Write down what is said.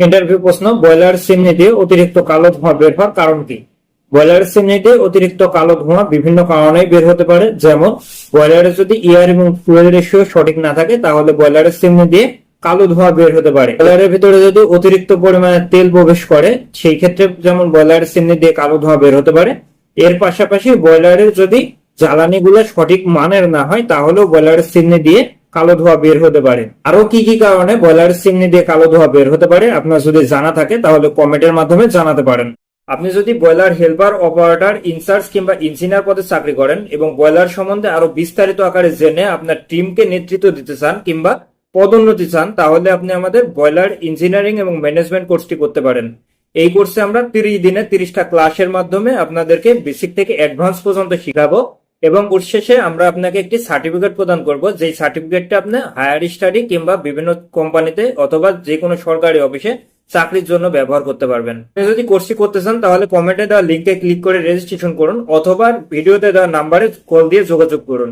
Interview প্রশ্ন, broiler চিমনিতে অতিরিক্ত কালো ধোঁয়া বের হওয়ার কারণ কি? ব্রয়লার চিমনিতে অতিরিক্ত কালো ধোঁয়া বিভিন্ন কারণে বের হতে পারে, যেমন ব্রয়লারের যদি এয়ার এবং ফুয়েল রেশিও সঠিক না থাকে, তাহলে ব্রয়লারের চিমনি দিয়ে কালো ধোঁয়া বের হতে পারে। ব্রয়লারের ভিতরে যদি অতিরিক্ত পরিমাণে তেল প্রবেশ করে, সেই ক্ষেত্রে যেমন ব্রয়লারের চিমনি দিয়ে কালো ধোঁয়া বের হতে পারে। এর পাশাপাশি ব্রয়লারের যদি জ্বালানিগুলো সঠিক মানের না হয়, তাহলেও ব্রয়লারের চিমনি দিয়ে কালো ধোঁয়া বের হতে পারে। আরও কি কি কারণে ব্রয়লার চিমনি দিয়ে কালো ধোঁয়া বের হতে পারে, আপনার যদি জানা থাকে, তাহলে কমেন্টের মাধ্যমে জানাতে পারেন। আপনি যদি broiler helper, operator in charge কিংবা ইঞ্জিনিয়ার পদে চাকরি করেন এবং ব্রয়লার সম্বন্ধে আরও বিস্তারিত আকারে জেনে আপনার টিমকে নেতৃত্ব দিতে চান কিংবা পদোন্নতি চান, তাহলে আপনি আমাদের ব্রয়লার ইঞ্জিনিয়ারিং এবং ম্যানেজমেন্ট কোর্সটি করতে পারেন। এই কোর্সে আমরা তিরিশ দিনে তিরিশটা ক্লাসের মাধ্যমে আপনাদেরকে বেসিক থেকে অ্যাডভান্স পর্যন্ত শিখাবো। এবং কোর্স শেষে আমরা আপনাকে একটি সার্টিফিকেট প্রদান করব। যেই সার্টিফিকেটটা আপনি হায়ার স্টাডি কিংবা বিভিন্ন কোম্পানিতে অথবা যে কোনো সরকারি অফিসে চাকরির জন্য ব্যবহার করতে পারবেন। যদি কোর্সটি করতে চান, তাহলে কমেন্টে দেওয়া লিঙ্কে ক্লিক করে রেজিস্ট্রেশন করুন অথবা ভিডিওতে দেওয়া নাম্বারে কল দিয়ে যোগাযোগ করুন।